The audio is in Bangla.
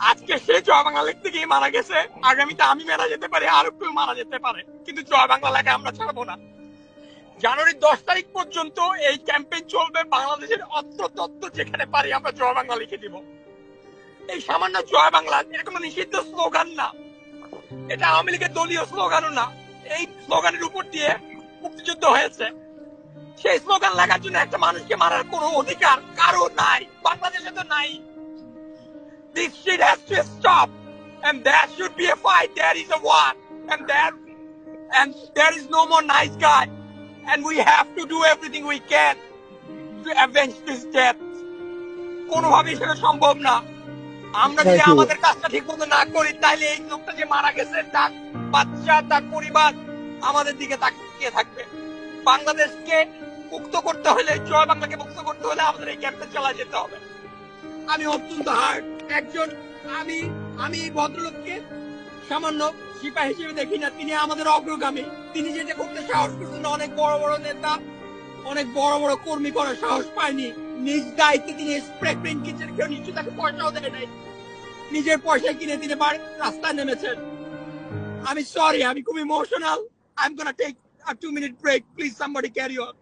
আজকে সে জয় বাংলা লিখতে গিয়ে মারা গেছে। আগামীতে আমি মারা যেতে পারি, আর কেউ মারা যেতে পারে। কিন্তু জয় বাংলা লেখা আমরা ছাড়বো না। জানুয়ারি দশ তারিখ পর্যন্ত এই ক্যাম্পেইন চলবে বাংলাদেশের অত্র তত্ত্ব যেখানে পারি আমরা জয় বাংলা লিখে দিব। এই সামান্য জয় বাংলা এটা কোনো নিষিদ্ধ স্লোগান না। এটা আওয়ামী লীগের দলীয় স্লোগানও না। এই স্লোগানের উপর দিয়ে মুক্তিযুদ্ধ হয়েছে। সেই স্লোগান লেখার জন্য একটা মানুষকে মারার কোনো অধিকার কারও নাই। বাংলাদেশে তো নাই। This shit has to stop, and there should be a fight. There is a war, and there, and there is no more nice guy, and we have to do everything we can to avenge this death. কোনোভাবেই সেটা সম্ভব না আমরা যদি আমাদের কাজটা ঠিক মতো না করি তাহলে এই লোকটা যে মারা গেছে তার বাচ্চা তার পরিবার আমাদের দিকে তাকিয়ে থাকবে বাংলাদেশকে মুক্ত করতে হলে জয় বাংলাকে মুক্ত করতে হলে আমাদের এই ক্যাম্পে চালা যেতে হবে আমি অত্যন্ত হার্ড একজন আমি আমি এই ভদ্রলোককে সামান্য সিপা হিসেবে দেখি না। তিনি আমাদের অগ্রগামী। তিনি যেটা করতে সাহস করছেন, অনেক বড় বড় নেতা, অনেক বড় বড় কর্মী করার সাহস পায়নি। নিজ দায়িত্বে তিনি স্প্রে পেন কিনছেন, কেউ নিশ্চয় তাকে পয়সাও দেয় নাই। নিজের পয়সা কিনে তিনি রাস্তায় নেমেছেন। আমি সরি আমি খুব emotional I am gonna take a two minute break. Please, somebody carry on.